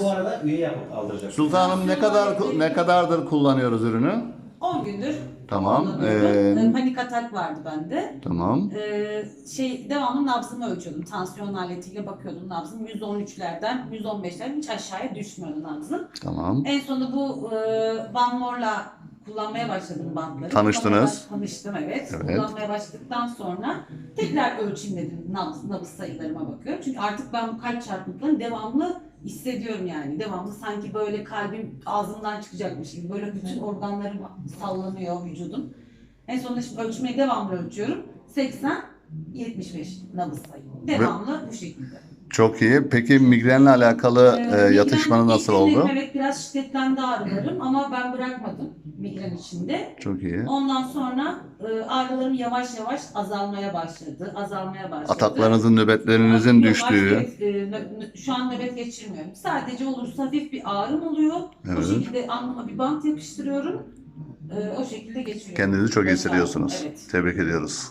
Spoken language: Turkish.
Bu arada üye yapıp aldıracak. Sultanım ne kadar ne kadardır kullanıyoruz ürünü? 10 gündür. Tamam, kullanıyorum. ee, Panik atak vardı bende. Tamam. Ee, şey devamlı nabzımı ölçüyordum. Tansiyon aletiyle bakıyordum nabzım. 113'lerden 115'lerden hiç aşağıya düşmüyordu nabzım. Tamam. En sonunda bu e, Van Moor'la kullanmaya başladım bantları. Tanıştınız. Kullanmaya Tanıştım evet. Evet. Kullanmaya başladıktan sonra tekrar ölçeyim dedim nabız, nabız sayılarıma bakıyorum. Çünkü artık ben bu kalp çarpıklarını devamlı hissediyorum yani. Devamlı sanki böyle kalbim ağzımdan çıkacakmış gibi. Böyle bütün organlarım sallanıyor vücudum. En sonunda şimdi ölçmeye devamlı ölçüyorum. 80 75 nabız sayı. Devamlı bu şekilde. Çok iyi. Peki migrenle alakalı Ee, e, yatışmanı nasıl ilk oldu? Evet biraz şiddetlendi ağrılarım ama ben bırakmadım migren içinde. Çok iyi. Ondan sonra e, ağrılarım yavaş yavaş azalmaya başladı. Azalmaya başladı. Ataklarınızın, nöbetlerinizin Yavaş, düştüğü. evet, e, nö- nö- şu an nöbet geçirmiyorum. Sadece olursa hafif bir ağrım oluyor. Evet. O şekilde alnıma bir bant yapıştırıyorum. E, o şekilde geçiriyorum. Kendinizi çok iyi Evet, hissediyorsunuz. Evet. Tebrik ediyoruz.